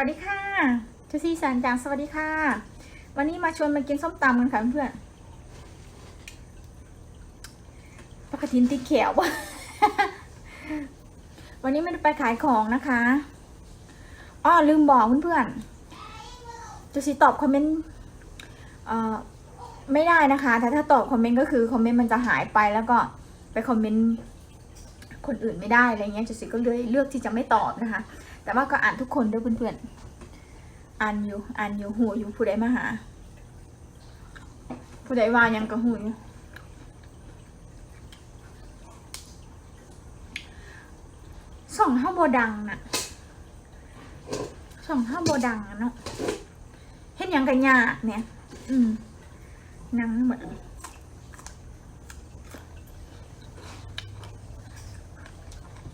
วัสดีค่ะเจสซี่สันจางสวัสดีค่ะ วันนี้มาชวนมากินส้มตำกันค่ะเพื่อนปกตินตีเขียววะวันนี้ไม่ได้ไปขายของนะคะอ้อลืมบอกเพื่อนๆเจสซี่ตอบคอมเมนต์เอ่อไม่ได้นะคะแต่ถ้าตอบคอมเมนต์ก็คือคอมเมนต์มันจะหายไปแล้วก็ไปคอมเมนต์คนอื่นไม่ได้อะไรเงี้ยเจสซี่ก็เลยเลือกที่จะไม่ตอบนะคะ แต่ว่าก็อ่านทุกคนด้วยเพื่อนๆ อ่านอยู่ อ่านอยู่หูอยู่ผู้ใดมาหา ผู้ใดว่ายังก็หูอยู่ส่องห้าโบดังน่ะส่องห้าโบดังเนาะเห็นยังกันยากเนี่ย อืมนังเหมือน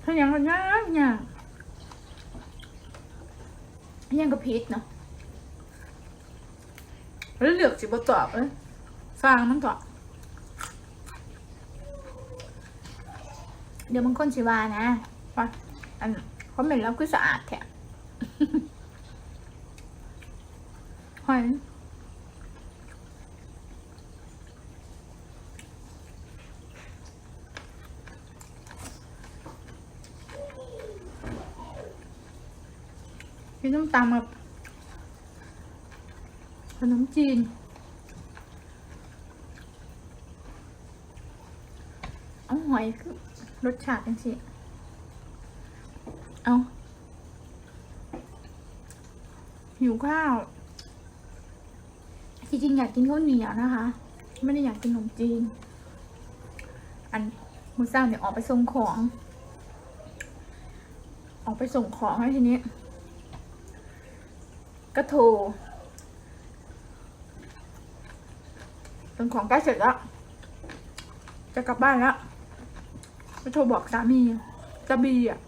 เห็นยังกันยากยาก ยังกับพีชเนาะแล้วเหลือกสิบตอบเลยฟังมันตอบเดี๋ยวบางคนสิว่านะว่าอันเขาเหม็นแล้วคือสะอาดแท้หอย น้ำตาลกับขนมจีน เอาหอยคือรสชาติจังสิ เอาหิวข้าว จริงๆอยากกินข้าวเหนียวนะคะ ไม่ได้อยากกินขนมจีน อันมือเศร้าเนี่ยออกไปส่งของ ออกไปส่งของแล้ทีนี้ ก็โทรส่งของใกล้เสร็จแล้ว จะกลับบ้านแล้วก็โทรบอกสามีจะบีอะ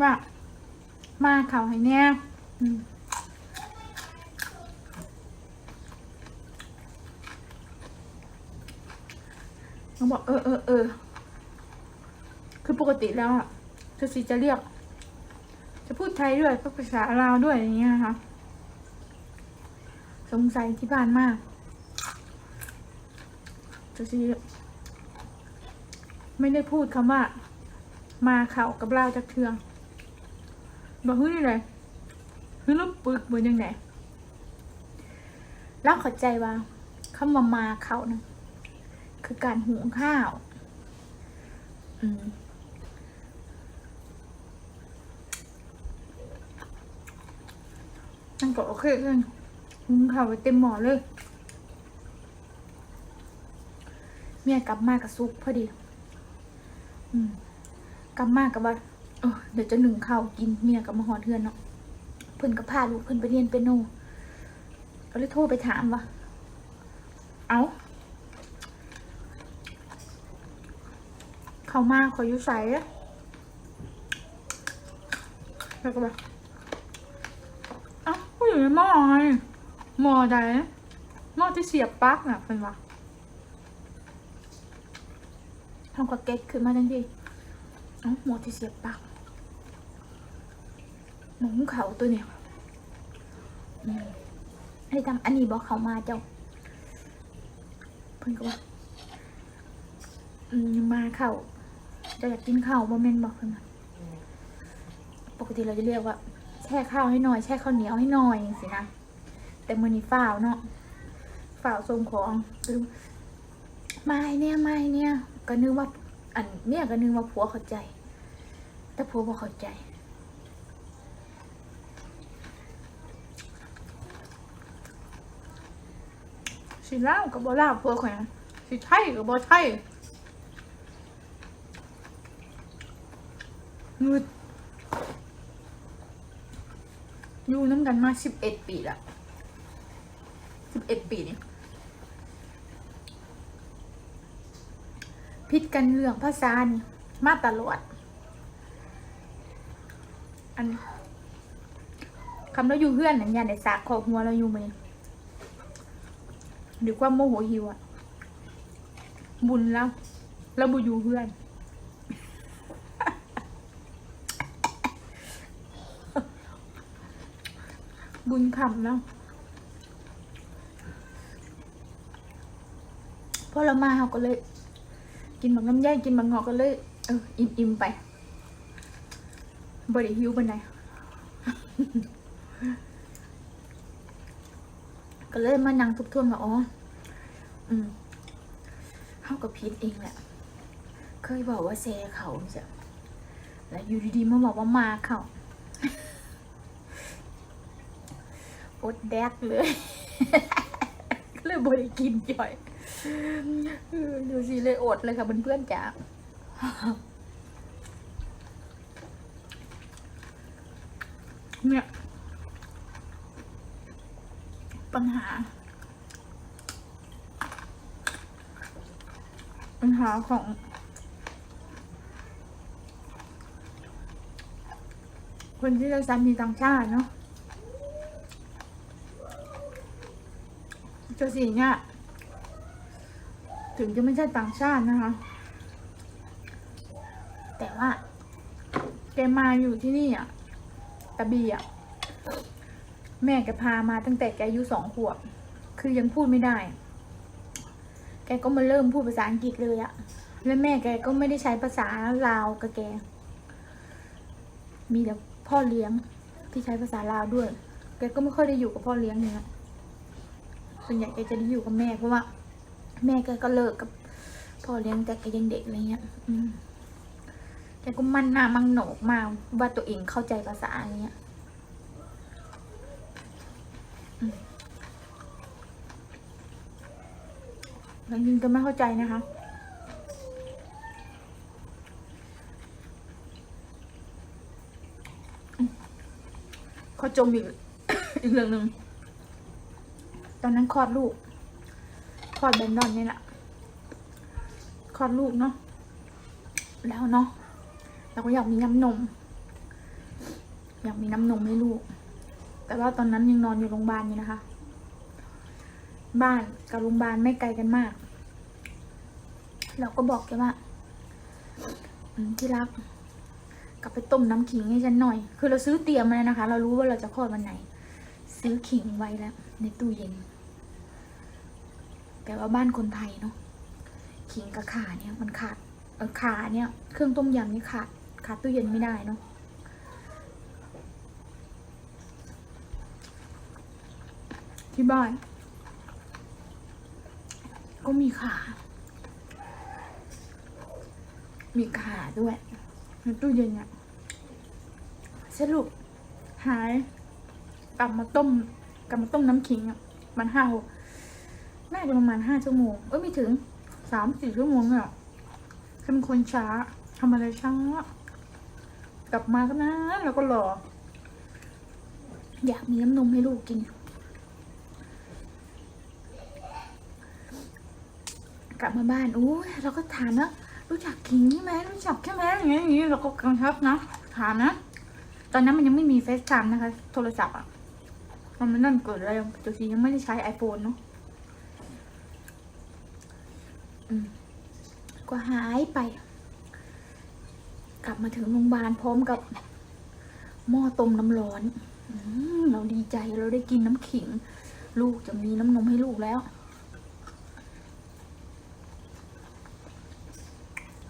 ว่ามาเขาให้เนี่ยอืมเขาบอกเออเออเออคือปกติแล้วอะจะสีจะเรียก พูดไทยด้วยพูดภาษาลาวด้วยอย่างเงี้ยนะคะ สงสัยที่บ้านมากจะซีไม่ได้พูดคำว่า มาเข่ากับเราจากเทืองบอกเฮ้ยอะไรเฮ้ยลบปึกเหมือนยังไงแล้วข้าใจว่าคำว่ามาเขานะคือการหุงข้าว อืม นั่นก็โอเคเลยหุงข้าวไว้เต็มหม้อเลย เมียกลับมากับซุปพอดี อืมกลับมากับว่าเออเดี๋ยวจะหนึ่งข้าวกินเมียกับมาหอดเทือนเนาะเพิ่นก็พาลูกเพิ่นไปเรียนเปียโนก็เลยโทรไปถามว่าเอาเขามาขออยู่ใส่อะแล้วก็แบบ อยู่ในหม้อไงหม้อใดหม้อที่เสียบปลั๊กน่ะเป็นว่าทำกับเก็ตขึ้นมาทันทีเอ้าหมดที่เสียบปากหมูเขาตัวเนี่ยให้ทำอันนี้บอกเขามาเจ้าเพิ่นก็ว่าอืมาเขาจะอยากกินข้าวบ่แม่นบอกเพิ่นมาปกติเราจะเรียกว่า แช่ข้าวให้หน่อย แช่ข้าวเหนียวให้หน่อยสินะ แต่มือนี้ฝ้าวเนาะฝ้าวส่งของคือไม่เนี่ยไม่เนี่ย ก็นึกว่าอันเนี่ยก็นึกว่าผัวเข้าใจ แต่ผัวบ่เข้าใจสิลาวกับบ่ลาวผัวข่อยนสิไทยกับบ่ไทยงึด อยู่น้ำกันมาสิบเอ็ดปีละสิบเอ็ดปีนี่พิดกันเรื่องภาษานี่มาตลอดอันคำเราอยู่เพื่อนนั่นยาในสากขอบหัวเราอยู่ไหมหรือควาโมโหหิวอะบุญแล้วเราบุอยู่เพื่อน บุญคำแล้วพอเรามาเขาก็เลย กินบักน้ำย่ายกินบักงอกก็เลยเอออิ่มอิ่มๆไปบริหิวบันไดก็เลยมานั่งทบทวนว่าอ๋ออืมเขาก็ผิดเองแหละเคยบอกว่าแซเขาจ้ะแล้วอยู่ดีๆมาบอกว่ามาเขา อดแดกเลยก็เลยบริกินจ่อยดูสิเลยอดเลยค่ะเพื่อนๆจ๋าเนี่ยปัญหา ปัญหาของคนที่เราสามีต่างชาติเนาะ จ้าสีเนี่ย ถึงจะไม่ใช่ต่างชาตินะคะ แต่ว่าแกมาอยู่ที่นี่อะตะบีอะ แม่แกพามาตั้งแต่แกอายุสองขวบ คือยังพูดไม่ได้ แกก็มาเริ่มพูดภาษาอังกฤษเลยอะแล้วแม่แกก็ไม่ได้ใช้ภาษาลาวกับแก มีแต่พ่อเลี้ยงที่ใช้ภาษาลาวด้วย แกก็ไม่ค่อยได้อยู่กับพ่อเลี้ยงเนี่ย ส่วนใหญ่แกจะได้อยู่กับแม่เพราะว่า แม่แกก็เลิกกับพ่อเลี้ยงแต่แกยังเด็กอะไรเงี้ย อืมแกก็มันหน้ามังโหนกมากว่าตัวเองเข้าใจภาษาอะไรเงี้ยแล้วยิงก็ไม่เข้าใจนะคะ เขาจมอีกอีกเรื่องหนึ่ง ตอนนั้นคลอดลูกคลอดแบนดอนนี่แหละคลอดลูกเนาะแล้วเนาะเราก็อยากมีน้ำนม อยากมีน้ำนมให้ลูก แต่ว่าตอนนั้นยังนอนอยู่โรงพยาบาลอยู่นะคะ บ้านกับโรงพยาบาลไม่ไกลกันมาก เราก็บอกแกว่าที่รักกลับไปต้มน้ำขิงให้ฉันหน่อย คือเราซื้อเตรียมมาแล้วนะคะ เรารู้ว่าเราจะคลอดวันไหน ซื้อขิงไว้แล้ว ในตู้เย็น แต่ว่าบ้านคนไทยเนาะขิงกับข่าเนี่ยมันขาดเออขาเนี่ยเครื่องต้มยำนี่ขาดขาดตู้เย็นไม่ได้เนาะที่บ้านก็มีขา มีขาด้วยในตู้เย็นเนี่ยสรุปหายกลับมาต้มกลับมาต้มน้ำขิงอะมันห้าหก น่าจะประมาณห้าชั่วโมง เอ้ยไม่ถึงสามสี่ชั่วโมงเนี่ยเป็นคนช้าทำอะไรช้ากลับมาก็นะแล้วก็รอ อยากมีน้ำนมให้ลูกกิน กลับมาบ้านอู้ยเราก็ถามนะรู้จักขิงใช่ไหมรู้จักใช่ไหมอย่างเงี้อย่างเงี้เราก็กำชับนะถามนะ ตอนนั้นมันยังไม่มีเฟซไทม์นะคะ โทรศัพท์อะมันนั่นเกิดอะไรตัวซียังไม่ได้ใช้ iPhone เนาะ ก็หายไป กลับมาถึงโรงพยาบาลพร้อมกับหม้อต้มน้ำร้อนอเราดีใจเราได้กินน้ำขิง ลูกจะมีน้ำนมให้ลูกแล้ว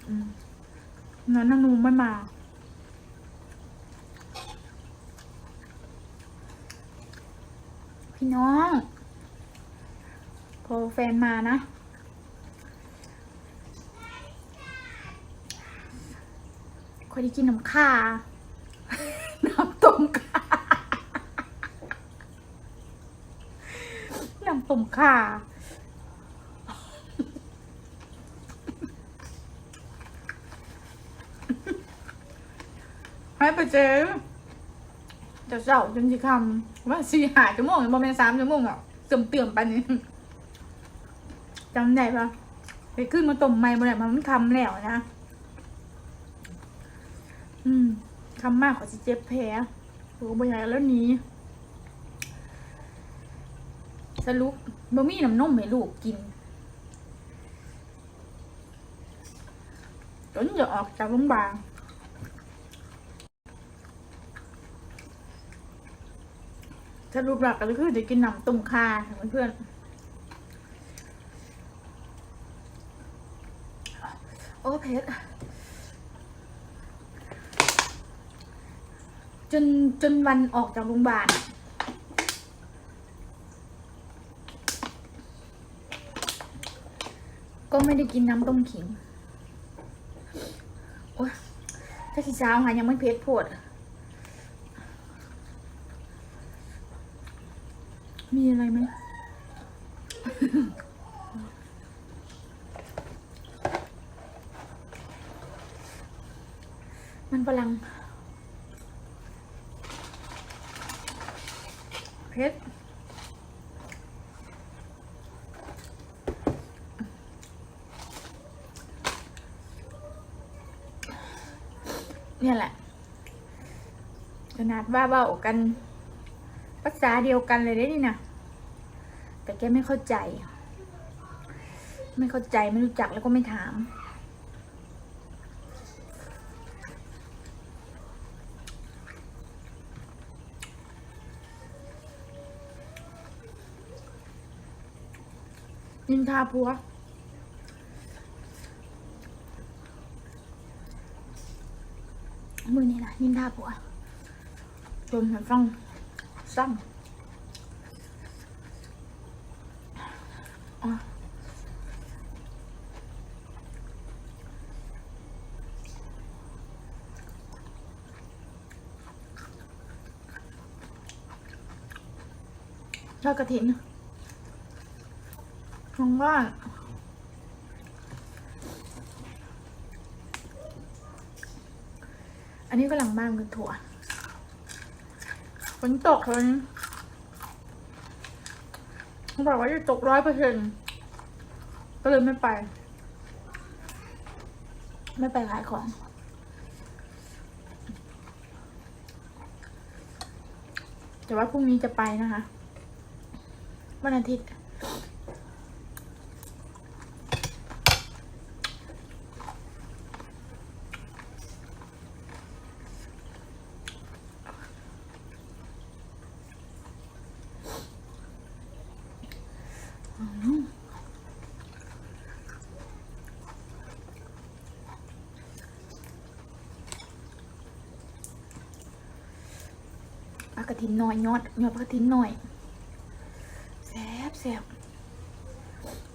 อืมงั้นนางนูไม่มาพี่น้อง พอแฟนมานะ คอยได้กินน้ำข่าน้ำต้มข่าน้ำต้มข่าให้ไปเจอเจ้าเจ้าจนสิคำว่าสี่หาชั่วโมงประมาณสามชั่วโมงอะเติมเติมไปนี่จำได้ปะไปขึ้นมาต้มไม่บ่ได้มันคำแล้วนะ อืมคำมากกว่าจะเจ็บแผลโอ้บอยากแล้วหนี้สรุปบ่มีน้ำนมให้ลูกกินจนจะออกจากโรงพยาบาลสรุปหลักก็คือจะกินน้ำต้มคาเพื่อนโอ้เพชร จนจนวันออกจากโรงพยาบาลก็ไม่ได้กินน้ำต้มขิง โอ้ยถ้าขี้เช้าค่ะยังไม่เพชรโพด มีอะไรไหมมันฝรั่ง เพชรเนี่ยแหละขนาดว่าเบากัน ภาษาเดียวกันเลยได้นี่นะแต่แกไม่เข้าใจ ไม่เข้าใจไม่รู้จักแล้วก็ไม่ถาม นินทาผัว มือนี่นะนินทาผัว จนมันฟังซ้ำอะทอดกระถิน ของบ้านอันนี้ก็หลังบ้านคือถั่วฝนตกเลยเขาบอกว่าจะตกร้อยเปอร์เซ็นต์ก็เลยไม่ไป ไม่ไปขายของแต่ว่าพรุ่งนี้จะไปนะคะ วันอาทิตย์ ปลากระถิน หน่อยยอดยอดปกระถินหน่อยแซ่บแซ่บ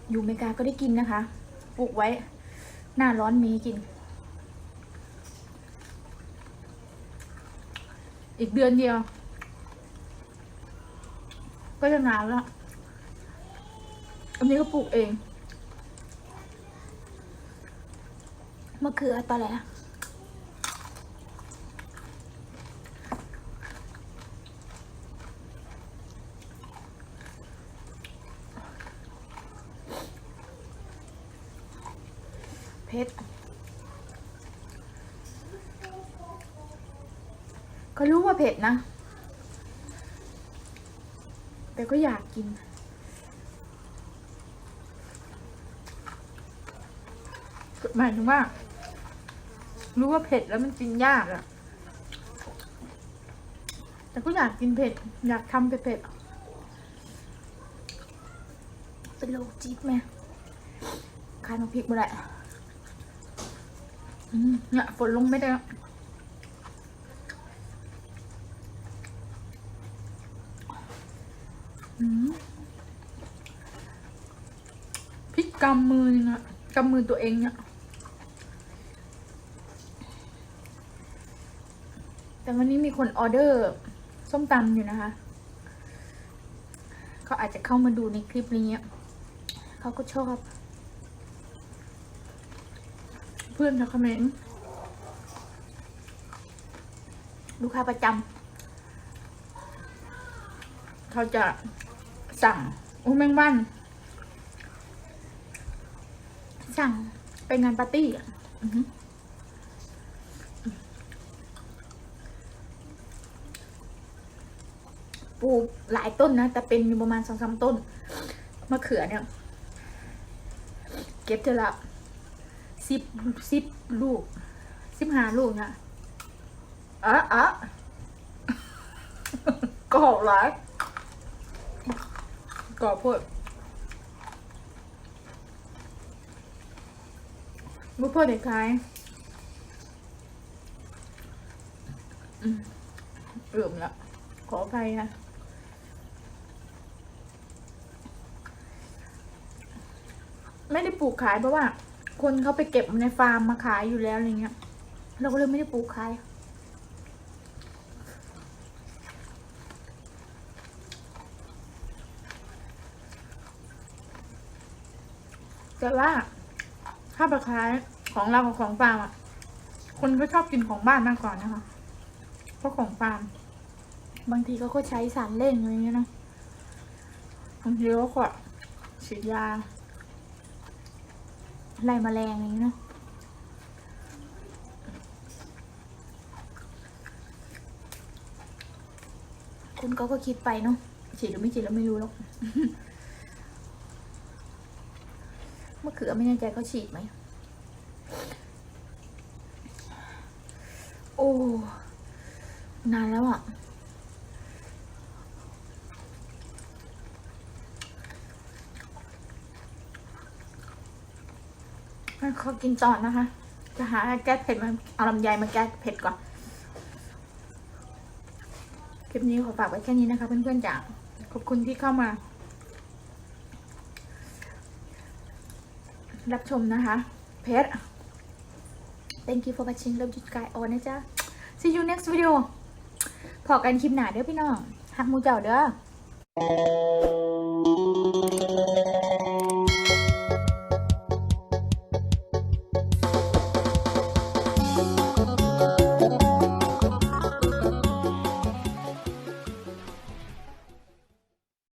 อยู่อเมริกาก็ได้กินนะคะปลูกไว้ หน้าร้อนมีกิน อีกเดือนเดียว ก็จะหนาวแล้ว อันนี้ก็ปลูกเองมะเขือตอนไหน เพชรก็รู้ว่าเผ็ดนะ แต่ก็อยากกิน หมายถึงว่า รู้ว่าเผ็ดแล้วมันกินยากอะแต่ก็อยากกินเผ็ด อยากทำเผ็ดๆเป็นโรคจี๊ดไหมคายมาพริกมาแหละ เนี่ยฝนลงไม่ได้แล้วพริกกำมือนึงอะกำมือตัวเองเนี่ย แต่วันนี้มีคนออเดอร์ ส้มตำอยู่นะคะ เขาอาจจะเข้ามาดูในคลิปนี้ เขาก็ชอบ เพื่อนทักคอมเมนต์ลูกค้าประจำเขาจะสั่งอุ้ยแมงวัน สั่งไปงานปาร์ตี้อะปลูกหลายต้นนะ แต่เป็นอยู่ประมาณสองสามต้น มะเขือเนี่ย เก็บเทอละ สิบสิบลูกสิบห้าลูกนะอะอะก็หกร้อยก่อโพดบุพเพเด็กขายอืมเอื่มละขออภัยค่ะไม่ได้ปลูกขายเพราะว่า คนเขาไปเก็บในฟาร์มมาขายอยู่แล้วอะไรเงี้ย เราก็เลยไม่ได้ปลูกขายแต่ว่าถ้าปขาคายของเรากับของฟาร์มอะ คนก็ชอบกินของบ้านมากกว่านะคะ เพราะของฟาร์ม บางทีเขาก็ใช้สารเล่งอะไรเงี้ยนะบางทีเขาก็ฉีดยา ไล่แมลงอย่างนี้เนาะคุณก็ก็คิดไปเนาะฉีดหรือไม่ฉีดเราไม่รู้หรอกเมะเขือไม่แน่ใจเขาฉีดไหมโอ้นานแล้วอะ่ะ ให้ เขากินต่อนะคะ จะหาแก้เผ็ดมาเอาลำไยมาแก้เผ็ดก่อน คลิปนี้ขอฝากไว้แค่นี้นะคะ เพื่อนๆจ๋าขอบคุณที่เข้ามา รับชมนะคะ เพชร thank you for watching love you guys all นะจ๊ะ see you next video พอกันคลิปหน้าเด้อพี่น้องหักมูเจ้าเด้อ